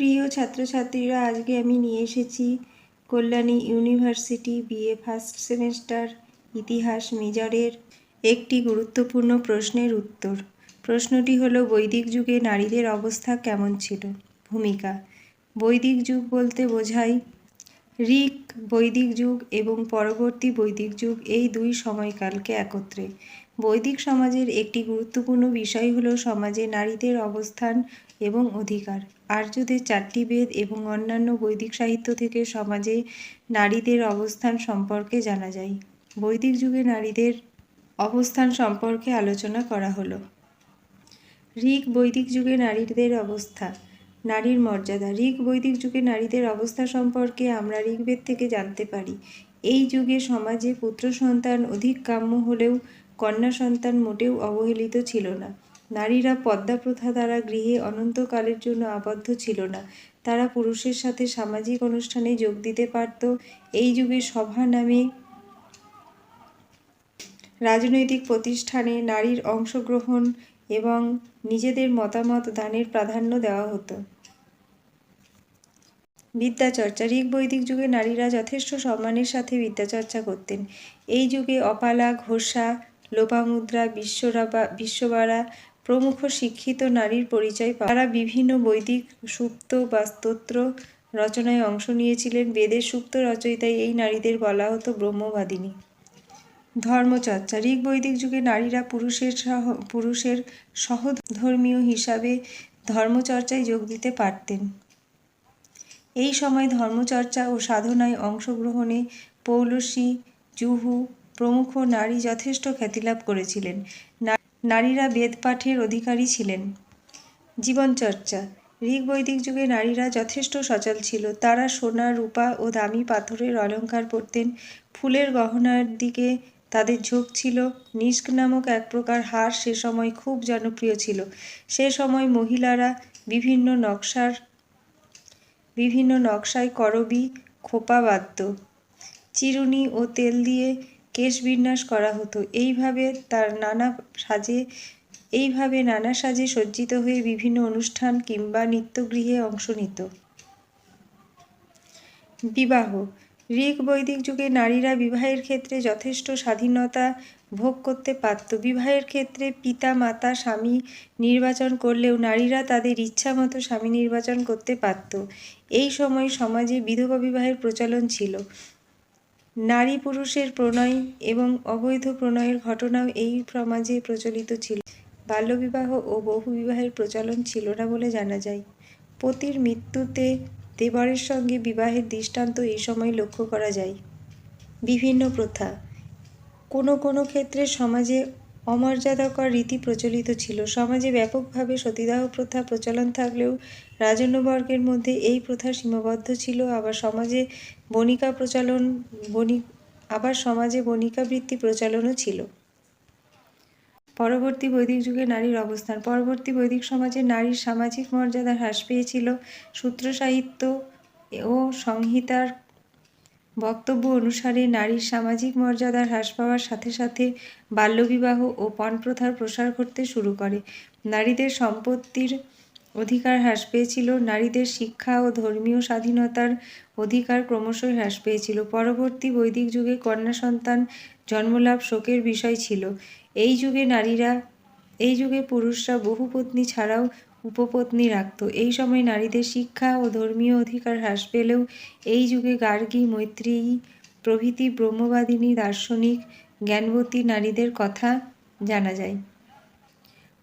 প্রিয় ছাত্রছাত্রীরা, আজকে আমি নিয়ে এসেছি Kalyani university BA first semester ইতিহাস মেজরের একটি গুরুত্বপূর্ণ প্রশ্নের উত্তর। প্রশ্নটি হলো, বৈদিক যুগে নারীদের অবস্থা কেমন ছিল? ভূমিকা, বৈদিক যুগ বলতে বোঝায় ঋক, বৈদিক যুগ এবং পরবর্তী বৈদিক যুগ এই দুই সময়কালকে একত্রে। বৈদিক সমাজের একটি গুরুত্বপূর্ণ বিষয় হল সমাজে নারীদের অবস্থান এবং অধিকার। আর্যদের চারটি বেদ এবং অন্যান্য বৈদিক সাহিত্য থেকে সমাজে নারীদের অবস্থান সম্পর্কে জানা যায়। বৈদিক যুগে নারীদের অবস্থান সম্পর্কে আলোচনা করা হলো। ঋক বৈদিক যুগে নারীদের অবস্থা, নারীর মর্যাদা। ঋক বৈদিক যুগে নারীদের অবস্থা সম্পর্কে আমরা ঋগ্বেদ থেকে জানতে পারি। এই যুগে সমাজে পুত্র সন্তান অধিক কাম্য হলেও কন্যা সন্তান মোটেও অবহেলিত ছিল না। নারীরা পদ্মা প্রথা দ্বারা গৃহে অনন্তকালের জন্য আবদ্ধ ছিল না। তারা পুরুষের সাথে সামাজিক অনুষ্ঠানে যোগ দিতে পারত। এই যুগে সভা নামে রাজনৈতিক প্রতিষ্ঠানে নারীর অংশগ্রহণ এবং নিজেদের মতামত দানের প্রাধান্য দেওয়া হতো। বিদ্যাচর্চা ঋগ বৈদিক যুগে নারীরা যথেষ্ট সম্মানের সাথে বিদ্যাচর্চা করতেন। এই যুগে অপালা, ঘোষা লোপামুদ্রা, বিশ্বরাবা বিশ্ববারা প্রমুখ শিক্ষিত নারীর পরিচয় তারা বিভিন্ন বৈদিক, সুপ্ত বা স্তোত্র রচনায় অংশ নিয়েছিলেন। বেদের সুপ্ত রচয়িতায় এই নারীদের বলা হতো ব্রহ্মবাদিনী। ধর্মচর্চা। ঋগ বৈদিক যুগে নারীরা পুরুষের সহ, পুরুষের সহধর্মীয় হিসাবে ধর্মচর্চায় যোগ দিতে পারতেন। এই সময় ধর্মচর্চা ও সাধনায় অংশগ্রহণে পৌলসী জুহু প্রমুখ নারী যথেষ্ট খ্যাতিলাভ করেছিলেন। নারীরা বেদ পাঠের অধিকারী ছিলেন। জীবনচর্চা। ঋগ বৈদিক যুগে নারীরা যথেষ্ট সচল ছিল। তারা সোনা, রূপা ও দামি পাথরের অলঙ্কার পরতেন। ফুলের গহনার দিকে তাদের ঝোঁক ছিল। নিষ্ক নামক এক প্রকার হার সে সময় খুব জনপ্রিয় ছিল। সে সময় মহিলারা বিভিন্ন নকশার, বিভিন্ন নকশায় করবি খোপা বাঁধত। চিরুনি ও তেল দিয়ে কেশ বিন্যাস করা হতো। এইভাবে তার নানা সাজে, এইভাবে নানা সাজে সজ্জিত হয়ে বিভিন্ন অনুষ্ঠান কিংবা নিত্যগৃহে অংশ নিত। বিবাহ। ঋক বৈদিক যুগে নারীরা বিবাহের ক্ষেত্রে যথেষ্ট স্বাধীনতা ভোগ করতে পারত। বিবাহের ক্ষেত্রে পিতা, মাতা, স্বামী নির্বাচন করলেও নারীরা তাদের ইচ্ছা মতো স্বামী নির্বাচন করতে পারত। এই সময় সমাজে বিধবা বিবাহের প্রচলন ছিল। নারী পুরুষের প্রণয় এবং অবৈধ প্রণয়ের ঘটনাও এই সমাজে প্রচলিত ছিল। বাল্যবিবাহ ও বহুবিবাহের প্রচলন ছিল না বলে জানা যায়। পতির মৃত্যুতে দেবরের সঙ্গে বিবাহের দৃষ্টান্ত এই সময় লক্ষ্য করা যায়। বিভিন্ন প্রথা। কোনো কোনো ক্ষেত্রে সমাজে অমর্যাদাকর রীতি প্রচলিত ছিল। সমাজে ব্যাপকভাবে সতীদাহ প্রথা প্রচলন থাকলেও রাজন্যবর্গের মধ্যে এই প্রথা সীমাবদ্ধ ছিল। আবার সমাজে বণিকা প্রচলন, বণি, আবার সমাজে বণিকা বৃত্তি প্রচলনও ছিল। পরবর্তী বৈদিক যুগে নারীর অবস্থান। পরবর্তী বৈদিক সমাজে নারীর সামাজিক মর্যাদা হ্রাস পেয়েছিল। সূত্র সাহিত্য ও সংহিতার বক্তব্য অনুসারে নারীর সামাজিক মর্যাদা হ্রাস পাওয়ার সাথে সাথে বাল্যবিবাহ ও পণপ্রথার প্রসার ঘটতে শুরু করে। নারীদের সম্পত্তির অধিকার হ্রাস পেয়েছিল, নারীদের শিক্ষা ও ধর্মীয় স্বাধীনতার অধিকার ক্রমশই হ্রাস পেয়েছিল। পরবর্তী বৈদিক যুগে কন্যা সন্তান জন্মলাভ শোকের বিষয় ছিল। এই যুগে নারীরা, এই যুগে পুরুষরা বহু পত্নী ছাড়াও উপপত্নী রাখত। এই সময় নারীদের শিক্ষা ও ধর্মীয় অধিকার হ্রাস পেলেও এই যুগে গার্গী মৈত্রেয়ী প্রভৃতি ব্রহ্মবাদিনী, দার্শনিক, জ্ঞানবতী নারীদের কথা জানা যায়।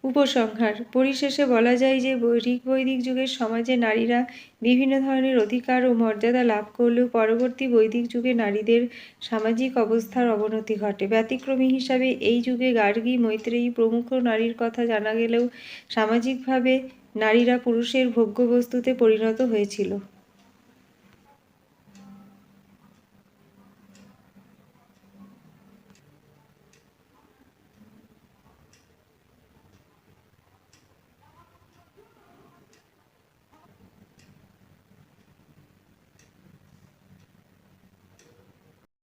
উপসংহার। পরিশেষে বলা যায় যে ঋগ বৈদিক যুগের সমাজে নারীরা বিভিন্ন ধরনের অধিকার ও মর্যাদা লাভ করলেও পরবর্তী বৈদিক যুগে নারীদের সামাজিক অবস্থার অবনতি ঘটে। ব্যতিক্রমী হিসাবে এই যুগে গার্গী, মৈত্রেয়ী প্রমুখ নারীর কথা জানা গেলেও সামাজিকভাবে নারীরা পুরুষের ভোগ্যবস্তুতে পরিণত হয়েছিল।